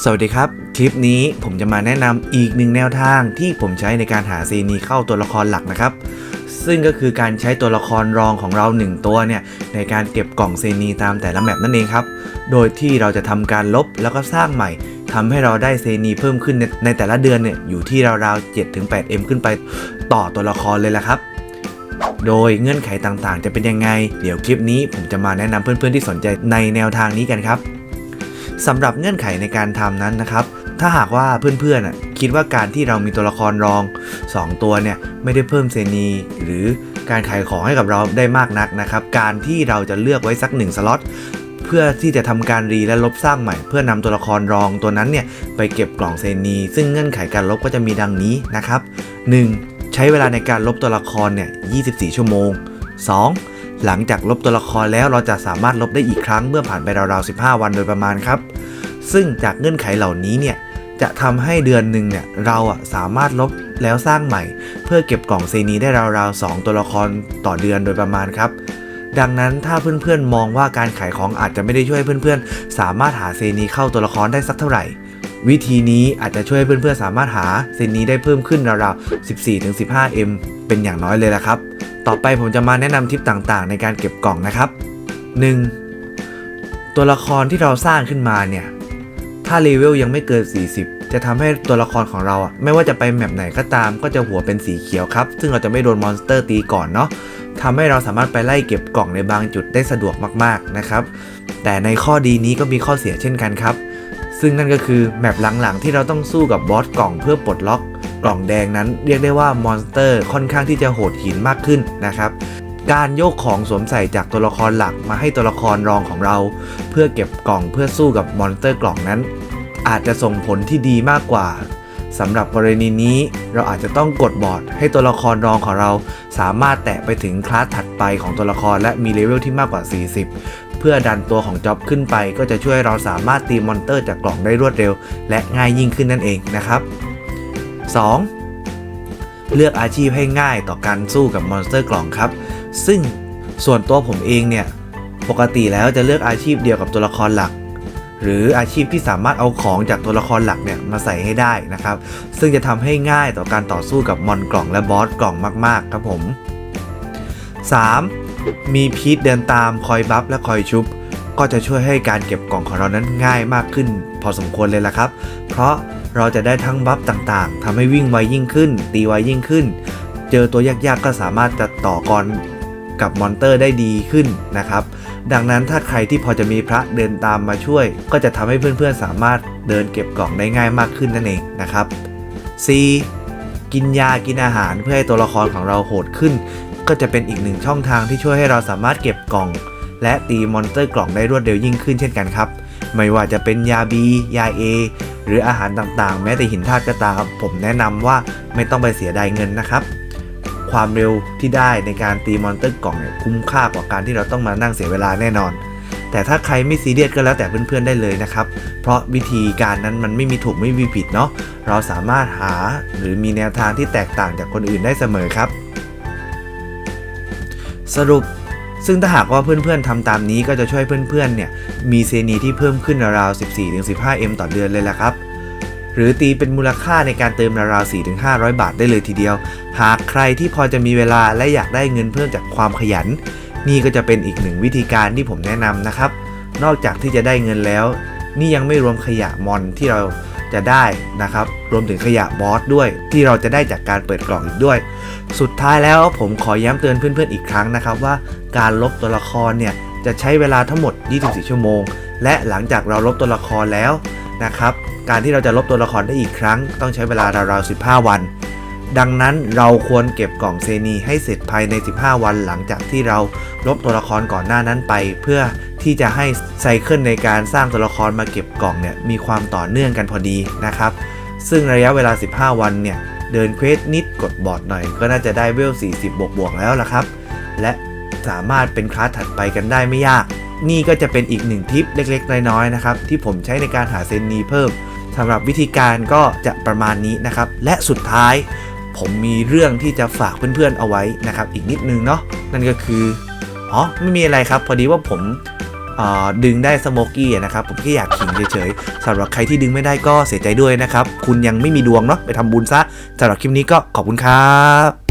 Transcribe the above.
สวัสดีครับ คลิปนี้ผมจะมาแนะนำอีกหนึ่งแนวทางที่ผมใช้ในการหาซีนีเข้าตัวละครหลักนะครับ ซึ่งก็คือการใช้ตัวละครรองของเรา 1 ตัวเนี่ยในการเก็บกล่องเซนีตามแต่ละแมปนั่นเองครับ โดยที่เราจะทำการลบแล้วก็สร้างใหม่ทำให้เราได้เซนีเพิ่มขึ้นในในแต่ละเดือนเนี่ยอยู่ที่ราวๆ 7-8M ขึ้นไปต่อตัวละครเลยละครับโดยเงื่อนไขต่างๆ จะเป็นยังไง เดี๋ยวคลิปนี้ผมจะมาแนะนำเพื่อนๆที่สนใจในแนวทางนี้กันครับ สำหรับเงื่อนไขในการทำนั้นนะครับ ถ้าหากว่าเพื่อนๆคิดว่าการที่เรามีตัวละครรอง 2 ตัวเนี่ยไม่ได้เพิ่มเซนีหรือการขายของให้กับเราได้มากนักนะครับ การที่เราจะเลือกไว้สัก1สล็อตเพื่อที่จะทำการรีและลบสร้างใหม่ เพื่อนำตัวละครรองตัวนั้นเนี่ยไปเก็บกล่องเซนี ซึ่งเงื่อนไขการลบก็จะมีดังนี้นะครับ 1. ใช้เวลาในการลบตัวละครเนี่ย 24 ชั่วโมง 2. หลังจากลบตัวละครแล้วเราจะสามารถลบได้อีกครั้งเมื่อผ่านไปราวๆ15 วันโดยประมาณครับ ซึ่งจากเงื่อนไขเหล่านี้เนี่ยจะทำให้เดือนหนึ่งเนี่ยเราอะสามารถลบแล้วสร้างใหม่ เพื่อเก็บกล่องเซนีได้ราวๆ2ตัวละครต่อเดือนโดยประมาณครับ ดังนั้นถ้าเพื่อนๆมองว่าการขายของอาจจะไม่ได้ช่วยเพื่อนๆ สามารถหาเซนีเข้าตัวละครได้สักเท่าไหร่ วิธีนี้อาจจะช่วยให้เพื่อนๆสามารถหาเซนีได้เพิ่มขึ้นราวๆ 14-15M เป็นอย่างน้อยเลยละครับ ต่อไปผมจะมาแนะนำทิปต่างๆ ในการเก็บกล่องนะครับ 1. ตัวละครที่เราสร้างขึ้นมาเนี่ย ถ้าเลเวลยังไม่เกิน 40 จะทำให้ตัวละครของเราอะไม่ว่าจะไปแมปไหนก็ตาม ก็จะหัวเป็นสีเขียวครับ ซึ่งเราจะไม่โดนมอนสเตอร์ตีก่อนเนาะทำให้เราสามารถไปไล่เก็บกล่องในบางจุดได้สะดวกมากๆนะครับ แต่ในข้อดีนี้ก็มีข้อเสียเช่นกันครับ ซึ่งนั่นก็คือแมปหลังๆที่เราต้องสู้กับบอสกล่องเพื่อปลดล็อก กล่องแดงนั้นเรียกได้ว่ามอนสเตอร์ค่อนข้างที่จะโหดหินมากขึ้นนะครับการโยกของสวมใส่จากตัวละครหลักมาให้ตัวละครรองของเรา เพื่อเก็บกล่องเพื่อสู้กับมอนสเตอร์กล่องนั้น อาจจะส่งผลที่ดีมากกว่าสำหรับกรณีนี้เราอาจจะต้องกดบอร์ดให้ตัวละครรองของเรา สามารถแตะไปถึงคลาสถัดไปของตัวละครและมีเลเวลที่มากกว่า 40 เพื่อดันตัวของจ็อบขึ้นไป ก็จะช่วยเราสามารถตีมอนเตอร์จากกล่องได้รวดเร็ว และง่ายยิ่งขึ้นนั่นเองนะครับ 2. เลือกอาชีพให้ง่ายต่อการสู้กับมอนสเตอร์กล่องครับ ซึ่งส่วนตัวผมเองเนี่ย ปกติแล้วจะเลือกอาชีพเดียวกับตัวละครหลัก หรืออาชีพที่สามารถเอาของจากตัวละครหลักเนี่ยมาใส่ให้ได้นะครับ ซึ่งจะทำให้ง่ายต่อการต่อสู้กับมอนกล่องและบอสกล่องมาก ๆ ครับผม 3. มีพีทเดินตามคอยบัฟและคอยชุบ ก็จะช่วยให้การเก็บกล่องของเรานั้นง่ายมากขึ้น พอสมควรเลยละครับ เพราะ เราจะได้ทั้งบัฟต่างๆทำให้วิ่งไวยิ่งขึ้น ตีไวยิ่งขึ้น เจอตัวยากๆก็สามารถจะต่อกรกับมอนเตอร์ได้ดีขึ้นนะครับ ดังนั้นถ้าใครที่พอจะมีพระเดินตามมาช่วย ก็จะทำให้เพื่อนๆสามารถเดินเก็บกล่องได้ง่ายมากขึ้นนั่นเองนะครับ C กินยากินอาหารเพื่อให้ตัวละครของเราโหดขึ้น ก็จะเป็นอีกหนึ่งช่องทางที่ช่วยให้เราสามารถเก็บกล่อง และตีมอนสเตอร์กล่องได้รวดเร็วยิ่งขึ้นเช่นกันครับ ไม่ว่าจะเป็นยา B ยา A หรืออาหารต่างๆ แม้แต่หินธาตุก็ตาม ผมแนะนำว่าไม่ต้องไปเสียดายเงินนะครับ ความเร็วที่ได้ในการตีมอนเตอร์กล่องเนี่ยคุ้มค่ากว่าการที่เราต้องมานั่งเสียเวลาแน่นอน แต่ถ้าใครไม่ซีเรียสก็แล้วแต่เพื่อนๆได้เลยนะครับ เพราะวิธีการนั้นมันไม่มีถูกไม่มีผิดเนาะเราสามารถหาหรือมีแนวทางที่แตกต่างจากคนอื่นได้เสมอครับ สรุป ซึ่งถ้าหากว่าเพื่อนๆทำตามนี้ก็จะช่วยเพื่อนๆเนี่ยมีเซนีที่เพิ่มขึ้นราวๆ 14-15M ต่อเดือนเลยแหละครับหรือตีเป็นมูลค่าในการเติมราวๆ4-500 บาทได้เลยทีเดียว หากใครที่พอจะมีเวลาและอยากได้เงินเพิ่มจากความขยัน นี่ก็จะเป็นอีกหนึ่งวิธีการที่ผมแนะนำนะครับ นอกจากที่จะได้เงินแล้ว นี่ยังไม่รวมขยะมอนที่เราจะได้นะครับ รวมถึงขยะบอสด้วยที่เราจะได้จากการเปิดกล่องอีกด้วย สุดท้ายแล้วผมขอย้ำเตือนเพื่อนๆอีกครั้งนะครับว่าการลบตัวละครเนี่ยจะใช้เวลาทั้งหมด 24 ชั่วโมง และหลังจากเราลบตัวละครแล้วนะครับการที่เราจะลบตัวละครได้อีกครั้ง ต้องใช้เวลาราวๆ 15 วัน ดังนั้นเราควรเก็บกล่องเซนีให้เสร็จภายใน 15 วันหลังจากที่เราลบตัวละครก่อนหน้านั้นไป เพื่อที่จะให้ไซเคิลในการสร้างตัวละครมาเก็บกล่องเนี่ยมีความต่อเนื่องกันพอดีนะครับ ซึ่งระยะเวลา 15 วันเนี่ย เดินเควสนิดกดบอร์ดหน่อย ก็น่าจะได้เวล 40 บวกบวกแล้วล่ะครับ และสามารถเป็นคลาสถัดไปกันได้ไม่ยาก นี่ก็จะเป็นอีกหนึ่งทิปเล็กๆ น้อยๆนะครับ ที่ผมใช้ในการหาเซนนีเพิ่มสำหรับวิธีการก็จะประมาณนี้นะครับ และสุดท้ายผมมีเรื่องที่จะฝากเพื่อนๆเอาไว้นะครับ อีกนิดนึงเนาะนั่นก็คืออ๋อไม่มีอะไรครับ พอดีว่าผม ดึงได้สโมกี้นะครับผมแค่อยากขิงเฉยๆสำหรับใครที่ดึงไม่ได้ก็เสียใจด้วยนะครับ คุณยังไม่มีดวงเนาะไปทำบุญซะสำหรับคลิปนี้ก็ขอบคุณครับ